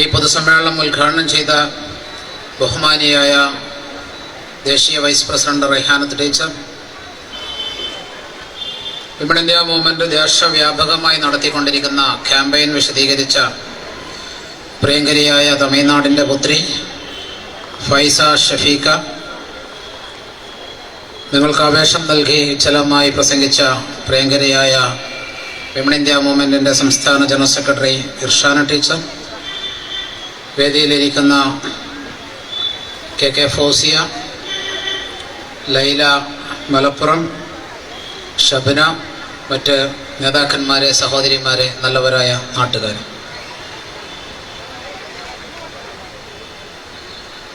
ഈ പൊതുസമ്മേളനം ഉദ്ഘാടനം ചെയ്ത ബഹുമാനിയായ ദേശീയ vice president Rahanath teacher. Women India movement ദേശവ്യാപകമായി നടത്തിക്കൊണ്ടിരിക്കുന്ന ക്യാമ്പയിൻ വിശദീകരിച്ച പ്രിയങ്കരിയായ തമിഴ്നാടിന്റെ പുത്രി ഫൈസ ഷഫീഖ. നിങ്ങൾക്ക് ആവേശം നൽകി ചലമായി പ്രസംഗിച്ച പ്രിയങ്കരിയായ വിമൺ ഇന്ത്യ മൂവ്മെന്റിന്റെ സംസ്ഥാന ജനറൽ സെക്രട്ടറി ഇർഷാന ടീച്ചർ. വേദിയിലിരിക്കുന്ന കെ കെ ഫോസിയ ലൈല മലപ്പുറം ഷബന മറ്റ് നേതാക്കന്മാരെ സഹോദരിമാരെ നല്ലവരായ നാട്ടുകാർ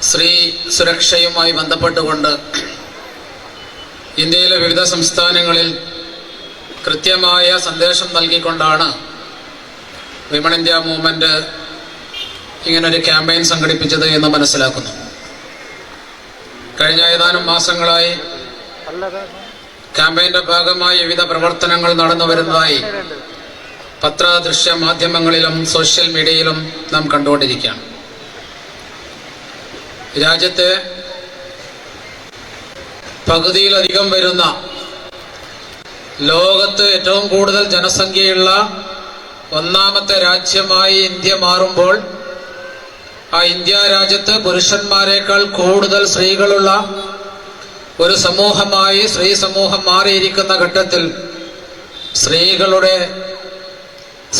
സ്ത്രീ സുരക്ഷയുമായി ബന്ധപ്പെട്ടുകൊണ്ട് ഇന്ത്യയിലെ വിവിധ സംസ്ഥാനങ്ങളിൽ കൃത്യമായ സന്ദേശം നൽകിക്കൊണ്ടാണ് വിമൺ ഇന്ത്യ മൂവ്മെന്റ് ഇങ്ങനൊരു ക്യാമ്പയിൻ സംഘടിപ്പിച്ചത് എന്ന് മനസ്സിലാക്കുന്നു. കഴിഞ്ഞ ഏതാനും മാസങ്ങളായി ക്യാമ്പയിന്റെ ഭാഗമായി വിവിധ പ്രവർത്തനങ്ങൾ നടന്നു വരുന്നതായി പത്ര ദൃശ്യ മാധ്യമങ്ങളിലും സോഷ്യൽ മീഡിയയിലും നാം കണ്ടുകൊണ്ടിരിക്കുകയാണ്. രാജ്യത്തെ പകുതിയിലധികം വരുന്ന ലോകത്ത് ഏറ്റവും കൂടുതൽ ജനസംഖ്യയുള്ള ഒന്നാമത്തെ രാജ്യമായി ഇന്ത്യ മാറുമ്പോൾ ആ ഇന്ത്യ രാജ്യത്ത് പുരുഷന്മാരെക്കാൾ കൂടുതൽ സ്ത്രീകളുള്ള ഒരു സമൂഹമായി സ്ത്രീ സമൂഹം മാറിയിരിക്കുന്ന ഘട്ടത്തിൽ സ്ത്രീകളുടെ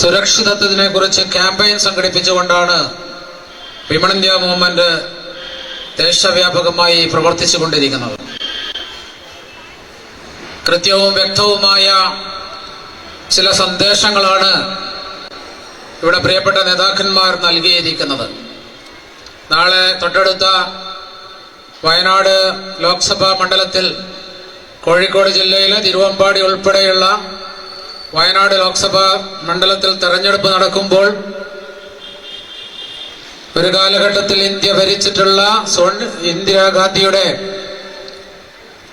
സുരക്ഷിതത്വത്തിനെ കുറിച്ച് ക്യാമ്പയിൻ സംഘടിപ്പിച്ചുകൊണ്ടാണ് വിമൺ ഇന്ത്യ മൂവ്മെന്റ് ദേശവ്യാപകമായി പ്രവർത്തിച്ചു കൊണ്ടിരിക്കുന്നത് കൃത്യവും വ്യക്തവുമായ ചില സന്ദേശങ്ങളാണ് ഇവിടെ പ്രിയപ്പെട്ട നേതാക്കന്മാർ നൽകിയിരിക്കുന്നത്. നാളെ തൊട്ടടുത്ത വയനാട് ലോക്സഭാ മണ്ഡലത്തിൽ കോഴിക്കോട് ജില്ലയിലെ തിരുവമ്പാടി ഉൾപ്പെടെയുള്ള വയനാട് ലോക്സഭാ മണ്ഡലത്തിൽ തെരഞ്ഞെടുപ്പ് നടക്കുമ്പോൾ ഒരു കാലഘട്ടത്തിൽ ഇന്ത്യ ഭരിച്ചിട്ടുള്ള സോൺ ഇന്ദിരാഗാന്ധിയുടെ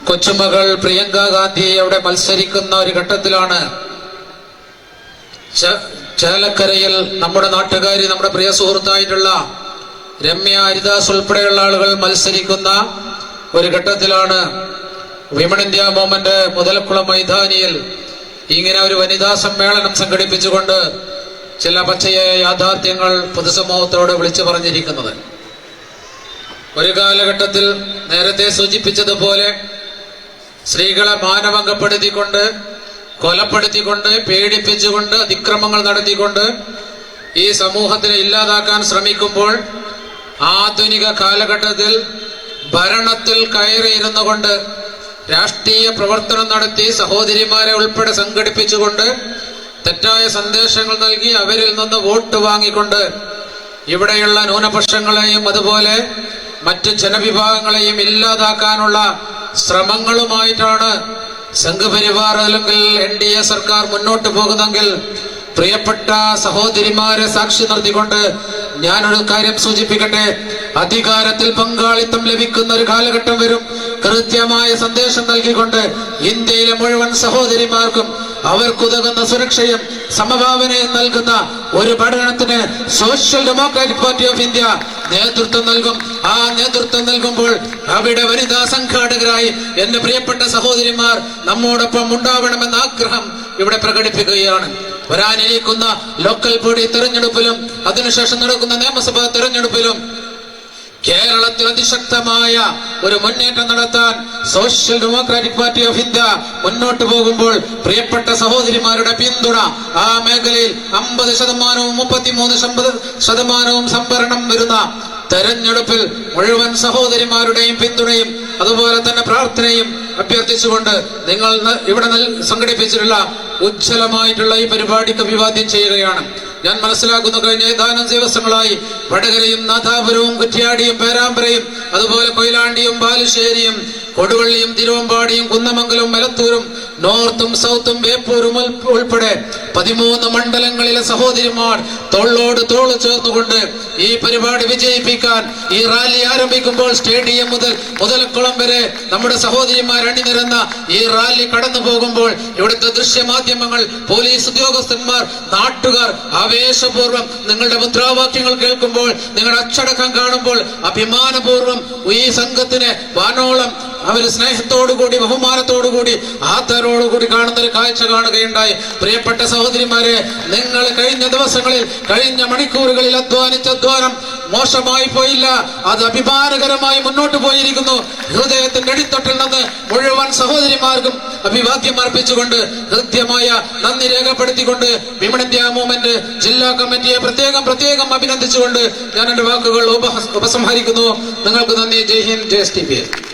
കൊച്ചുമകൾ പ്രിയങ്ക ഗാന്ധി അവിടെ മത്സരിക്കുന്ന ഒരു ഘട്ടത്തിലാണ് ചേലക്കരയിൽ നമ്മുടെ നാട്ടുകാരി നമ്മുടെ പ്രിയ സുഹൃത്തായിട്ടുള്ള രമ്യ ഹരിദാസ് ഉൾപ്പെടെയുള്ള ആളുകൾ മത്സരിക്കുന്ന ഒരു ഘട്ടത്തിലാണ് വിമൺ ഇന്ത്യ മൂവ്മെന്റ് മുതലക്കുളം മൈതാനിയിൽ ഇങ്ങനെ ഒരു വനിതാ സമ്മേളനം സംഘടിപ്പിച്ചുകൊണ്ട് ചില പച്ചയായ യാഥാർത്ഥ്യങ്ങൾ പൊതുസമൂഹത്തോട് വിളിച്ചു പറഞ്ഞിരിക്കുന്നത്. ഒരു കാലഘട്ടത്തിൽ നേരത്തെ സൂചിപ്പിച്ചതുപോലെ സ്ത്രീകളെ മാനഭംഗപ്പെടുത്തിക്കൊണ്ട് കൊലപ്പെടുത്തിക്കൊണ്ട് പേടിപ്പിച്ചുകൊണ്ട് അതിക്രമങ്ങൾ നടത്തിക്കൊണ്ട് ഈ സമൂഹത്തിനെ ഇല്ലാതാക്കാൻ ശ്രമിക്കുമ്പോൾ ആധുനിക കാലഘട്ടത്തിൽ ഭരണത്തിൽ കയറിയിരുന്നു കൊണ്ട് രാഷ്ട്രീയ പ്രവർത്തനം നടത്തി സഹോദരിമാരെ ഉൾപ്പെടെ സംഘടിപ്പിച്ചുകൊണ്ട് തെറ്റായ സന്ദേശങ്ങൾ നൽകി അവരിൽ നിന്ന് വോട്ട് വാങ്ങിക്കൊണ്ട് ഇവിടെയുള്ള ന്യൂനപക്ഷങ്ങളെയും അതുപോലെ മറ്റ് ജനവിഭാഗങ്ങളെയും ഇല്ലാതാക്കാനുള്ള ശ്രമങ്ങളുമായിട്ടാണ് സംഘപരിവാർ അല്ലെങ്കിൽ എൻ ഡി എ സർക്കാർ മുന്നോട്ട് പോകുന്നെങ്കിൽ പ്രിയപ്പെട്ട സഹോദരിമാരെ സാക്ഷി നിർത്തിക്കൊണ്ട് ഞാനൊരു കാര്യം സൂചിപ്പിക്കട്ടെ? അധികാരത്തിൽ പങ്കാളിത്തം ലഭിക്കുന്ന ഒരു കാലഘട്ടം വരും. കൃത്യമായ സന്ദേശം നൽകിക്കൊണ്ട് ഇന്ത്യയിലെ മുഴുവൻ സഹോദരിമാർക്കും അവർക്കുതകുന്ന സുരക്ഷയും സമഭാവനയും നൽകുന്ന ഒരു പഠനത്തിന് social democratic party of India നേതൃത്വം നൽകും. ആ നേതൃത്വം നൽകുമ്പോൾ അവിടെ വനിതാ സംഘാടകരായി എന്റെ പ്രിയപ്പെട്ട സഹോദരിമാർ നമ്മോടൊപ്പം ഉണ്ടാവണമെന്ന ആഗ്രഹം ഇവിടെ പ്രകടിപ്പിക്കുകയാണ്. വരാനിരിക്കുന്ന ലോക്കൽ ബോഡി തെരഞ്ഞെടുപ്പിലും അതിനുശേഷം നടക്കുന്ന നിയമസഭാ തെരഞ്ഞെടുപ്പിലും കേരളത്തിൽ അതിശക്തമായ ഒരു മുന്നേറ്റം നടത്താൻ social democratic party of India മുന്നോട്ട് പോകുമ്പോൾ പ്രിയപ്പെട്ട സഹോദരിമാരുടെ പിന്തുണ ആ മേഖലയിൽ അമ്പത് ശതമാനവും മുപ്പത്തിമൂന്ന് ശതമാനവും സംഭരണം വരുന്ന തെരഞ്ഞെടുപ്പിൽ മുഴുവൻ സഹോദരിമാരുടെയും പിന്തുണയും അതുപോലെ തന്നെ പ്രാർത്ഥനയും അഭ്യർത്ഥിച്ചുകൊണ്ട് നിങ്ങൾ ഇവിടെ സംഘടിപ്പിച്ചിട്ടുള്ള ഉജ്ജ്വലമായിട്ടുള്ള ഈ പരിപാടിക്ക് അഭിവാദ്യം ചെയ്യുകയാണ്. ഞാൻ മനസ്സിലാക്കുന്ന കഴിഞ്ഞ ഏതാനും ദിവസങ്ങളായി വടകരയും നാഥാപുരവും കുറ്റ്യാടിയും പേരാമ്പ്രയും അതുപോലെ കൊയിലാണ്ടിയും ബാലുശ്ശേരിയും കൊടുവള്ളിയും തിരുവമ്പാടിയും കുന്നമംഗലവും മലത്തൂരും നോർത്തും സൗത്തും വേപ്പൂരും ഉൾപ്പെടെ പതിമൂന്ന് മണ്ഡലങ്ങളിലെ സഹോദരിമാർ തോളോട് തോൾ ചേർന്നുകൊണ്ട് ഈ പരിപാടി വിജയിപ്പിക്കാൻ ഈ റാലി ആരംഭിക്കുമ്പോൾ സ്റ്റേഡിയം മുതൽ മുതലക്കുളം വരെ നമ്മുടെ സഹോദരിമാർ അണിനിരന്ന ഈ റാലി കടന്നു പോകുമ്പോൾ ഇവിടുത്തെ ദൃശ്യമാധ്യമങ്ങൾ പോലീസ് ഉദ്യോഗസ്ഥന്മാർ നാട്ടുകാർ ആവേശപൂർവം നിങ്ങളുടെ മുദ്രാവാക്യങ്ങൾ കേൾക്കുമ്പോൾ നിങ്ങളുടെ അച്ചടക്കം കാണുമ്പോൾ അഭിമാനപൂർവം ഈ സംഘത്തിന് വാനോളം അവർ സ്നേഹത്തോടുകൂടി ബഹുമാനത്തോടുകൂടി ആദരോടുകൂടി കാണുന്ന ഒരു കാഴ്ച കാണുകയുണ്ടായി. പ്രിയപ്പെട്ട സഹോദരിമാരെ നിങ്ങൾ കഴിഞ്ഞ ദിവസങ്ങളിൽ കഴിഞ്ഞ മണിക്കൂറുകളിൽ അധ്വാനിച്ച അധ്വാനം മോശമായി പോയില്ല. അത് അഭിമാനകരമായി മുന്നോട്ട് പോയിരിക്കുന്നു. ഹൃദയത്തിന്റെ അടിത്തട്ടിൽ നിന്ന് മുഴുവൻ സഹോദരിമാർക്കും അഭിവാദ്യം അർപ്പിച്ചുകൊണ്ട് ഹൃദ്യമായ നന്ദി രേഖപ്പെടുത്തിക്കൊണ്ട് വിമൺ ഇന്ത്യ മൂവ്മെന്റ് ജില്ലാ കമ്മിറ്റിയെ പ്രത്യേകം പ്രത്യേകം അഭിനന്ദിച്ചുകൊണ്ട് ഞാൻ എന്റെ വാക്കുകൾ ഉപസംഹരിക്കുന്നു. നിങ്ങൾക്ക് നന്ദി. Jai Hind. Jai S T P.